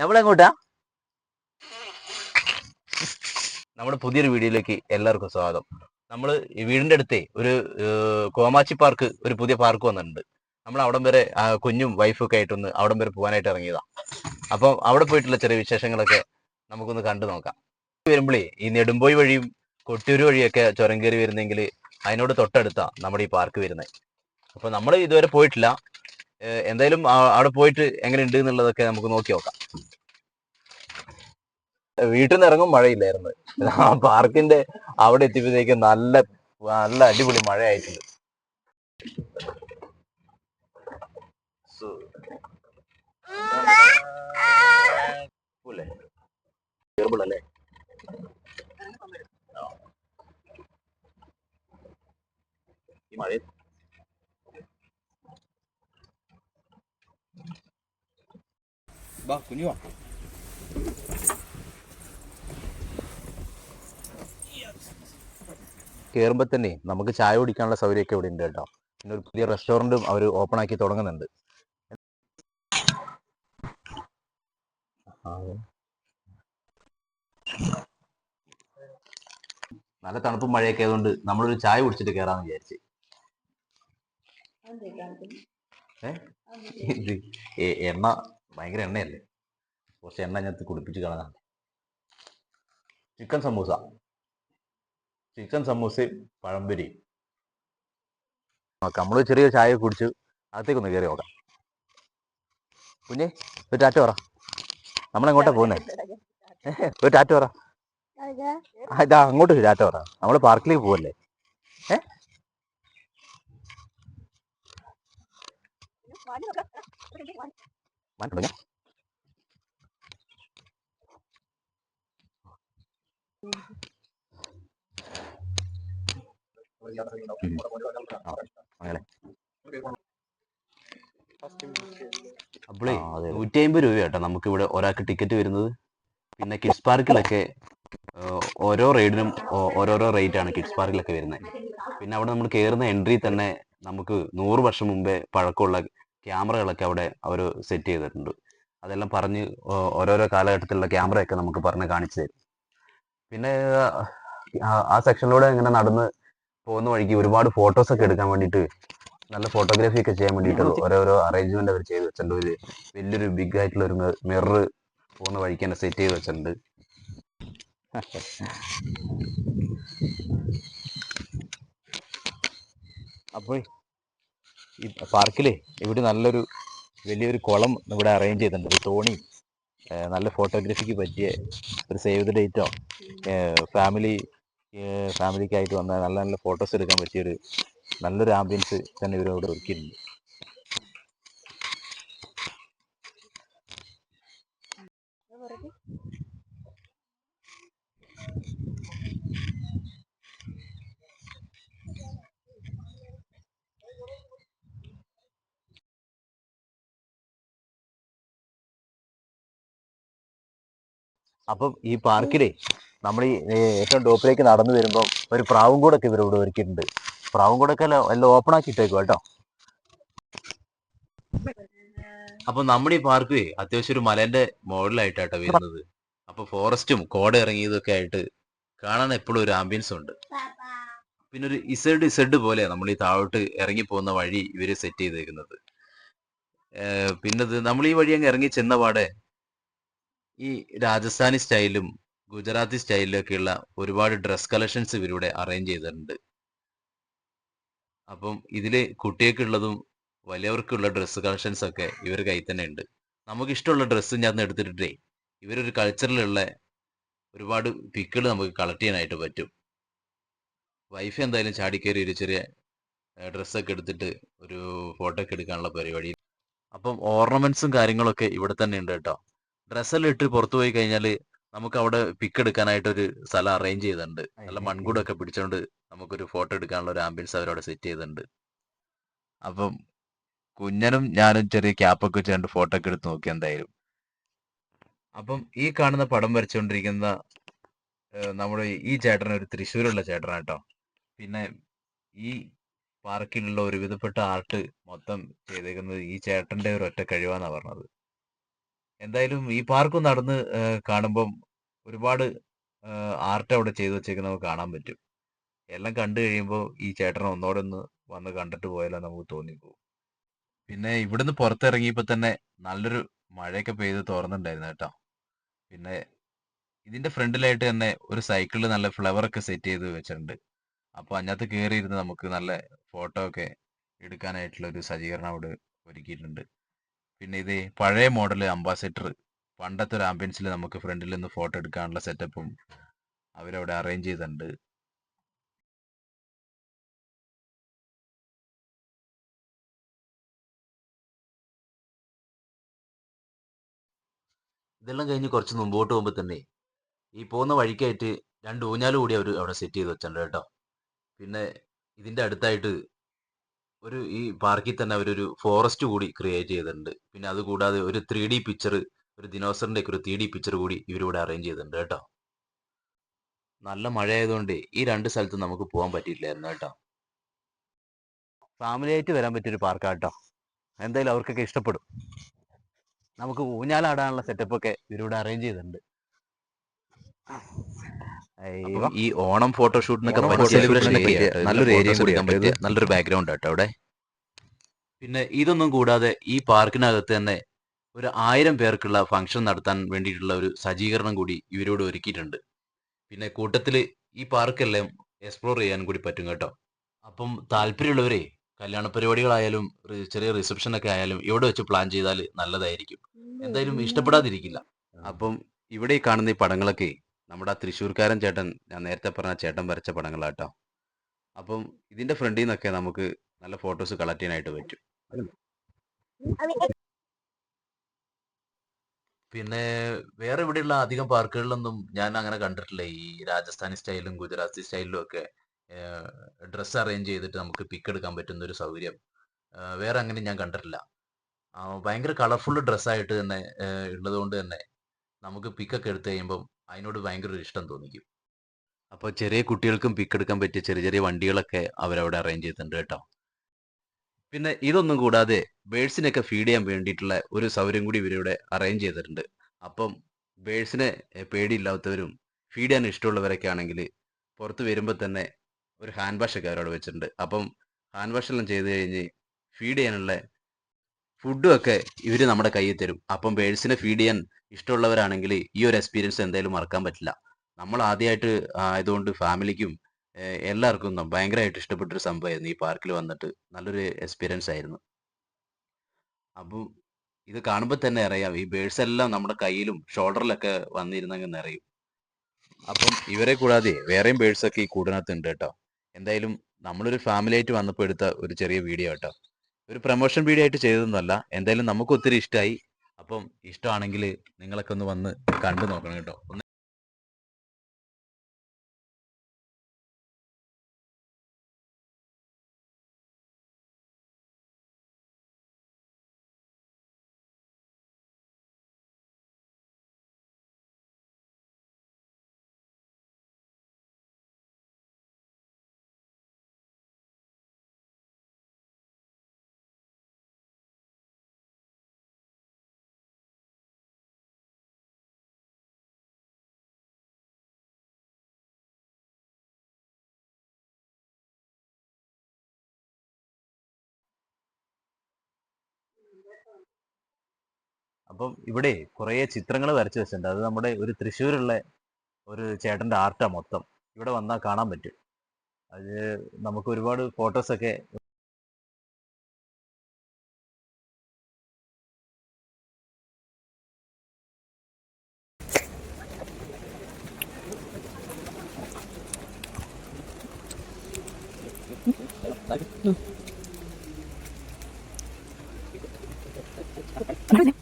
നമ്മളെങ്ങോട്ടാ? നമ്മുടെ പുതിയൊരു വീഡിയോയിലേക്ക് എല്ലാവർക്കും സ്വാഗതം. നമ്മൾ വീടിന്റെ അടുത്തേ ഒരു കോമാച്ചി പാർക്ക് ഒരു പുതിയ പാർക്ക് വന്നിട്ടുണ്ട്. നമ്മൾ അവിടം വരെ കുഞ്ഞും വൈഫും ഒക്കെ ആയിട്ടൊന്ന് അവിടം വരെ പോകാനായിട്ട് ഇറങ്ങിയതാ. അപ്പം അവിടെ പോയിട്ടുള്ള ചെറിയ വിശേഷങ്ങളൊക്കെ നമുക്കൊന്ന് കണ്ടു നോക്കാം. വരുമ്പോഴേ ഈ നെടുമ്പോയി വഴിയും കൊട്ടിയൂർ വഴിയൊക്കെ ചുരം കയറി വരുന്നെങ്കിൽ അതിനോട് തൊട്ടടുത്താ നമ്മുടെ ഈ പാർക്ക് വരുന്നത് അപ്പൊ നമ്മൾ ഇതുവരെ പോയിട്ടില്ല. എന്തായാലും അവിടെ പോയിട്ട് എങ്ങനെ ഉണ്ട് എന്നുള്ളതൊക്കെ നമുക്ക് നോക്കി നോക്കാം. വീട്ടിൽ നിന്ന് ഇറങ്ങും മഴയില്ലായിരുന്നു. ആ പാർക്കിന്റെ അവിടെ എത്തിയപ്പോഴത്തേക്ക് നല്ല നല്ല അടിപൊളി മഴയായിട്ടുണ്ട്. അല്ലേ? ഈ മഴ വാ കുഞ്ഞു വാ കയറുമ്പോൾ തന്നെ നമുക്ക് ചായ കുടിക്കാനുള്ള സൗകര്യമൊക്കെ ഇവിടെ ഉണ്ട് കേട്ടോ. പിന്നെ ഒരു പുതിയ റെസ്റ്റോറന്റും അവർ ഓപ്പൺ ആക്കി തുടങ്ങുന്നുണ്ട്. നല്ല തണുപ്പും മഴയൊക്കെ ആയതുകൊണ്ട് നമ്മളൊരു ചായ കുടിച്ചിട്ട് കയറാന്ന് വിചാരിച്ചു. എണ്ണ ഭയങ്കര എണ്ണയല്ലേ? കുറച്ച് എണ്ണ ഞാൻ കുടിപ്പിച്ച് കളഞ്ഞാണ് ചിക്കൻ സമൂസ. ചിക്കൻ സമൂസയും പഴംപൊരിയും നോക്കാം നമ്മൾ ചെറിയ ചായ കുടിച്ച് അകത്തേക്കൊന്ന് കയറി നോക്കാം. കുഞ്ഞെ ഒരു ടാറ്റ പറ. നമ്മളെങ്ങോട്ടാ പോകുന്നത് ഒരു ടാറ്റ പറ. ഇതാ അങ്ങോട്ട് ഒരു ടാറ്റ പറ. നമ്മൾ പാർക്കിലേക്ക് പോവല്ലേ? ഏ? അങ്ങനെ അപ്പോളേ നൂറ്റി അമ്പത് രൂപ കേട്ടോ നമുക്ക് ഇവിടെ ഒരാൾക്ക് ടിക്കറ്റ് വരുന്നത്. പിന്നെ കിഡ്സ് പാർക്കിലൊക്കെ ഓരോ റൈഡിനും ഓരോരോ റേറ്റ് ആണ് കിഡ്സ് പാർക്കിലൊക്കെ വരുന്നത്. പിന്നെ അവിടെ നമ്മൾ കയറുന്ന എൻട്രി തന്നെ നമുക്ക് നൂറ് വർഷം മുമ്പേ പഴക്കമുള്ള ക്യാമറകളൊക്കെ അവിടെ അവർ സെറ്റ് ചെയ്തിട്ടുണ്ട്. അതെല്ലാം പറഞ്ഞ് ഓരോരോ കാലഘട്ടത്തിലുള്ള ക്യാമറയൊക്കെ നമുക്ക് പറഞ്ഞ് കാണിച്ചു തരും. പിന്നെ ആ- ആ സെക്ഷനിലൂടെ ഇങ്ങനെ നടന്ന് പോകുന്ന വഴിക്ക് ഒരുപാട് ഫോട്ടോസ് ഒക്കെ എടുക്കാൻ വേണ്ടിയിട്ട് നല്ല ഫോട്ടോഗ്രാഫി ഒക്കെ ചെയ്യാൻ വേണ്ടിയിട്ട് ഓരോരോ അറേഞ്ച്മെന്റ് അവർ ചെയ്ത് വെച്ചിട്ടുണ്ട്. ഒരു വലിയൊരു ബിഗ് ആയിട്ടുള്ള ഒരു മിറർ പോകുന്ന വഴിക്ക് തന്നെ സെറ്റ് ചെയ്ത് വെച്ചിട്ടുണ്ട്. അപ്പോൾ ഈ പാർക്കിലെ ഇവിടെ നല്ലൊരു വലിയൊരു കുളം ഇവിടെ അറേഞ്ച് ചെയ്തിട്ടുണ്ട്. തോണി നല്ല ഫോട്ടോഗ്രാഫിക്ക് പറ്റിയ ഒരു സേവ് ദ ഡേറ്റോ ഫാമിലി ഫാമിലിക്കായിട്ട് വന്ന നല്ല നല്ല ഫോട്ടോസ് എടുക്കാൻ പറ്റിയൊരു നല്ലൊരു ആംബിയൻസ് തന്നെ ഇവരോട് ഒരുക്കിയിട്ടുണ്ട്. അപ്പം ഈ പാർക്കിലെ നമ്മൾ ഈ ഏറ്റവും ടോപ്പിലേക്ക് നടന്നു വരുമ്പോൾ ഒരു പ്രാവും കൂടൊക്കെ ഇവരോട് ഒരുക്കിയിട്ടുണ്ട്. പ്രാവും കൂടൊക്കെ എല്ലാം ഓപ്പൺ ആക്കി ഇട്ടേക്കും കേട്ടോ. അപ്പൊ നമ്മുടെ ഈ പാർക്ക് അത്യാവശ്യം ഒരു മലേന്റെ മുകളിലായിട്ടാട്ടോ വരുന്നത്. അപ്പൊ ഫോറസ്റ്റും കോട ഇറങ്ങിയതൊക്കെ ആയിട്ട് കാണാൻ എപ്പോഴും ഒരു ആംബിയൻസ് ഉണ്ട്. പിന്നെ ഒരു ഇസഡ് ഇസഡ് പോലെ നമ്മൾ ഈ താഴോട്ട് ഇറങ്ങി പോകുന്ന വഴി ഇവർ സെറ്റ് ചെയ്തേക്കുന്നത്. പിന്നെ പിന്നത് നമ്മൾ ഈ വഴി അങ്ങ് ഇറങ്ങി ചെന്ന പാടെ ഈ രാജസ്ഥാനി സ്റ്റൈലും ഗുജറാത്തി സ്റ്റൈലിലും ഒക്കെയുള്ള ഒരുപാട് ഡ്രസ് കളക്ഷൻസ് ഇവരിവിടെ അറേഞ്ച് ചെയ്തിട്ടുണ്ട്. അപ്പം ഇതിൽ കുട്ടികൾക്കുള്ളതും വലിയവർക്കുള്ള ഡ്രസ് കളക്ഷൻസ് ഒക്കെ ഇവർ കയ്യിൽ തന്നെ ഉണ്ട്. നമുക്ക് ഇഷ്ടമുള്ള ഡ്രസ്സ് ഞാൻ എടുത്തിട്ടേ ഇവരൊരു കൾച്ചറിലുള്ള ഒരുപാട് പിക്കുകൾ നമുക്ക് കളക്ട് ചെയ്യാനായിട്ട് പറ്റും. വൈഫ് എന്തായാലും ചാടിക്കേറി ഒരു ചെറിയ ഡ്രസ്സൊക്കെ എടുത്തിട്ട് ഒരു ഫോട്ടോ ഒക്കെ എടുക്കാനുള്ള പരിപാടി. അപ്പം ഓർണമെന്റ്സും കാര്യങ്ങളൊക്കെ ഇവിടെ തന്നെ ഉണ്ട് കേട്ടോ. ഡ്രസ്സെല്ലാം ഇട്ട് പുറത്തു പോയി കഴിഞ്ഞാൽ നമുക്ക് അവിടെ പിക്ക് എടുക്കാനായിട്ട് ഒരു സ്ഥലം അറേഞ്ച് ചെയ്തിട്ടുണ്ട്. നല്ല മൺകൂടൊക്കെ പിടിച്ചോണ്ട് നമുക്കൊരു ഫോട്ടോ എടുക്കാനുള്ള ഒരു ആംബിയൻസ് അവരവിടെ സെറ്റ് ചെയ്തിട്ടുണ്ട്. അപ്പം കുഞ്ഞനും ഞാനും ചെറിയ ക്യാപ്പൊക്കെ വെച്ച് രണ്ട് ഫോട്ടോ ഒക്കെ എടുത്ത് നോക്കി എന്തായാലും. അപ്പം ഈ കാണുന്ന പടം വരച്ചുകൊണ്ടിരിക്കുന്ന നമ്മുടെ ഈ ചേട്ടൻ ഒരു തൃശ്ശൂരുള്ള ചേട്ടനാണ് കേട്ടോ പിന്നെ ഈ പാർക്കിലുള്ള ഒരുവിധപ്പെട്ട ആർട്ട് മൊത്തം ചെയ്തേക്കുന്നത് ഈ ചേട്ടന്റെ ഒരു ഒറ്റ കഴിവാന്നാ പറഞ്ഞത്. എന്തായാലും ഈ പാർക്ക് നടന്ന് കാണുമ്പം ഒരുപാട് ആർട്ട് അവിടെ ചെയ്തു വെച്ചേക്കുന്നത് നമുക്ക് കാണാൻ പറ്റും. എല്ലാം കണ്ടു കഴിയുമ്പോൾ ഈ ചേട്ടനെ ഒന്നോടെ ഒന്ന് വന്ന് കണ്ടിട്ട് പോയാലോ നമുക്ക് തോന്നിപ്പോകും പിന്നെ ഇവിടുന്ന് പുറത്തിറങ്ങിയപ്പോൾ തന്നെ നല്ലൊരു മഴയൊക്കെ പെയ്ത് തുറന്നിട്ടുണ്ടായിരുന്നു കേട്ടോ. പിന്നെ ഇതിന്റെ ഫ്രണ്ടിലായിട്ട് തന്നെ ഒരു സൈക്കിളിൽ നല്ല ഫ്ലവർ ഒക്കെ സെറ്റ് ചെയ്ത് വെച്ചിട്ടുണ്ട്. അപ്പോൾ അതിനകത്ത് കയറിയിരുന്ന് നമുക്ക് നല്ല ഫോട്ടോ ഒക്കെ എടുക്കാനായിട്ടുള്ള ഒരു സജ്ജീകരണം അവിടെ ഒരുക്കിയിട്ടുണ്ട്. പിന്നെ ഇത് പഴയ മോഡൽ അംബാസഡർ. പണ്ടത്തെ ഒരു ആംബിയൻസിൽ നമുക്ക് ഫ്രണ്ടിൽ നിന്ന് ഫോട്ടോ എടുക്കാനുള്ള സെറ്റപ്പും അവരവിടെ അറേഞ്ച് ചെയ്തിട്ടുണ്ട്. ഇതെല്ലാം കഴിഞ്ഞ് കുറച്ച് മുമ്പോട്ട് പോകുമ്പോൾ തന്നെ ഈ പോകുന്ന വഴിക്കായിട്ട് രണ്ട് ഊഞ്ഞാലും കൂടി അവർ അവിടെ സെറ്റ് ചെയ്ത് വെച്ചിട്ടുണ്ട് കേട്ടോ. പിന്നെ ഇതിന്റെ അടുത്തായിട്ട് ഒരു ഈ പാർക്കിൽ തന്നെ അവരൊരു ഫോറസ്റ്റ് കൂടി ക്രിയേറ്റ് ചെയ്തിട്ടുണ്ട്. പിന്നെ അതുകൂടാതെ ഒരു ത്രീ ഡി പിക്ചർ ഒരു ദിനോസറിന്റെ ഒരു ത്രീ ഡി പിക്ചർ കൂടി ഇവരിവിടെ അറേഞ്ച് ചെയ്തിട്ടുണ്ട് കേട്ടോ. നല്ല മഴ ആയതുകൊണ്ട് ഈ രണ്ട് സ്ഥലത്തും നമുക്ക് പോകാൻ പറ്റിയില്ലായിരുന്നു കേട്ടോ. ഫാമിലി ആയിട്ട് വരാൻ പറ്റിയൊരു പാർക്കാണ് കേട്ടോ. എന്തായാലും അവർക്കൊക്കെ ഇഷ്ടപ്പെടും. നമുക്ക് ഊഞ്ഞാലാടാനുള്ള സെറ്റപ്പ് ഒക്കെ ഇവരിവിടെ അറേഞ്ച് ചെയ്തിട്ടുണ്ട്. ഈ ഓണം ഫോട്ടോഷൂട്ടിനൊക്കെ നല്ലൊരു ഏരിയ photos കൊടുക്കാൻ പറ്റിയ നല്ലൊരു ബാക്ക്ഗ്രൗണ്ട് ആട്ടോ അവിടെ. പിന്നെ ഇതൊന്നും കൂടാതെ ഈ പാർക്കിനകത്ത് തന്നെ ഒരു ആയിരം പേർക്കുള്ള ഫംഗ്ഷൻ നടത്താൻ വേണ്ടിയിട്ടുള്ള ഒരു സജ്ജീകരണം കൂടി ഇവരോട് ഒരുക്കിയിട്ടുണ്ട്. പിന്നെ കൂട്ടത്തിൽ ഈ പാർക്കെല്ലാം എക്സ്പ്ലോർ ചെയ്യാൻ കൂടി പറ്റും കേട്ടോ. അപ്പം താല്പര്യമുള്ളവരെ കല്യാണ പരിപാടികളായാലും ചെറിയ റിസപ്ഷൻ ഒക്കെ ആയാലും ഇവിടെ വെച്ച് പ്ലാൻ ചെയ്താൽ നല്ലതായിരിക്കും. എന്തായാലും ഇഷ്ടപ്പെടാതിരിക്കില്ല. അപ്പം ഇവിടെ കാണുന്ന ഈ പടങ്ങളൊക്കെ നമ്മുടെ ആ തൃശ്ശൂർക്കാരൻ ചേട്ടൻ ഞാൻ നേരത്തെ പറഞ്ഞ ചേട്ടൻ വരച്ച പടങ്ങളാട്ടോ. അപ്പം ഇതിന്റെ ഫ്രണ്ടിൽ നിന്നൊക്കെ നമുക്ക് നല്ല ഫോട്ടോസ് കളക്ട് ചെയ്യാനായിട്ട് പറ്റും. പിന്നെ വേറെ ഇവിടെയുള്ള അധികം പാർക്കുകളിലൊന്നും ഞാൻ അങ്ങനെ കണ്ടിട്ടില്ല. ഈ രാജസ്ഥാനി സ്റ്റൈലും ഗുജറാത്തി സ്റ്റൈലിലും ഒക്കെ ഡ്രസ്സ് അറേഞ്ച് ചെയ്തിട്ട് നമുക്ക് പിക്ക് എടുക്കാൻ പറ്റുന്ന ഒരു സൗകര്യം. വേറെ അങ്ങനെ ഞാൻ കണ്ടിട്ടില്ല. ഭയങ്കര കളർഫുൾ ഡ്രസ്സായിട്ട് തന്നെ ഉള്ളതുകൊണ്ട് തന്നെ നമുക്ക് പിക്കൊക്കെ എടുത്തു കഴിയുമ്പം അതിനോട് ഭയങ്കര ഇഷ്ടം തോന്നിക്കും. അപ്പോൾ ചെറിയ കുട്ടികൾക്കും പിക്ക് എടുക്കാൻ പറ്റിയ ചെറിയ ചെറിയ വണ്ടികളൊക്കെ അവരവിടെ അറേഞ്ച് ചെയ്തിട്ടുണ്ട് കേട്ടോ. പിന്നെ ഇതൊന്നും കൂടാതെ ബേഡ്സിനൊക്കെ ഫീഡ് ചെയ്യാൻ വേണ്ടിയിട്ടുള്ള ഒരു സൗകര്യം കൂടി ഇവരിവിടെ അറേഞ്ച് ചെയ്തിട്ടുണ്ട്. അപ്പം ബേഡ്സിനെ പേടിയില്ലാത്തവരും ഫീഡ് ചെയ്യാൻ ഇഷ്ടമുള്ളവരൊക്കെ ആണെങ്കിൽ പുറത്ത് വരുമ്പോൾ തന്നെ ഒരു ഹാൻഡ് വാഷൊക്കെ അവരവിടെ വെച്ചിട്ടുണ്ട്. അപ്പം ഹാൻഡ് വാഷെല്ലാം ചെയ്ത് കഴിഞ്ഞ് ഫീഡ് ചെയ്യാനുള്ള ഫുഡും ഒക്കെ ഇവർ നമ്മുടെ കയ്യിൽ തരും. അപ്പം ബേഴ്സിനെ ഫീഡ് ചെയ്യാൻ ഇഷ്ടമുള്ളവരാണെങ്കിൽ ഈ ഒരു എക്സ്പീരിയൻസ് എന്തായാലും മറക്കാൻ പറ്റില്ല. നമ്മൾ ആദ്യമായിട്ട് ആയതുകൊണ്ട് ഫാമിലിക്കും എല്ലാവർക്കും ഭയങ്കരമായിട്ട് ഇഷ്ടപ്പെട്ടൊരു സംഭവമായിരുന്നു. ഈ പാർക്കിൽ വന്നിട്ട് നല്ലൊരു എക്സ്പീരിയൻസ് ആയിരുന്നു. അപ്പം ഇത് കാണുമ്പോൾ തന്നെ അറിയാം. ഈ ബേഴ്സ് എല്ലാം നമ്മുടെ കയ്യിലും ഷോൾഡറിലൊക്കെ വന്നിരുന്നെങ്കിൽ അറിയും അപ്പം ഇവരെ കൂടാതെ വേറെയും ബേഡ്സ് ഒക്കെ ഈ കൂടിനകത്ത് ഉണ്ട് കേട്ടോ. എന്തായാലും നമ്മളൊരു ഫാമിലി ആയിട്ട് വന്നപ്പോൾ എടുത്ത ഒരു ചെറിയ വീഡിയോ കേട്ടോ ഒരു പ്രൊമോഷൻ വീഡിയോ ആയിട്ട് ചെയ്തതൊന്നുമല്ല. എന്തായാലും നമുക്ക് ഒത്തിരി ഇഷ്ടമായി അപ്പം ഇഷ്ടമാണെങ്കിൽ നിങ്ങളൊക്കെ ഒന്ന് വന്ന് കണ്ടു നോക്കണം കേട്ടോ. അപ്പം ഇവിടെ കുറേ ചിത്രങ്ങൾ വരച്ചു വെച്ചിട്ടുണ്ട്. അത് നമ്മുടെ ഒരു തൃശ്ശൂരുള്ള ഒരു ചേട്ടന്റെ ആർട്ടാണ് മൊത്തം. ഇവിടെ വന്നാൽ കാണാൻ പറ്റും. അത് നമുക്ക് ഒരുപാട് ഫോട്ടോസൊക്കെ Mm-hmm.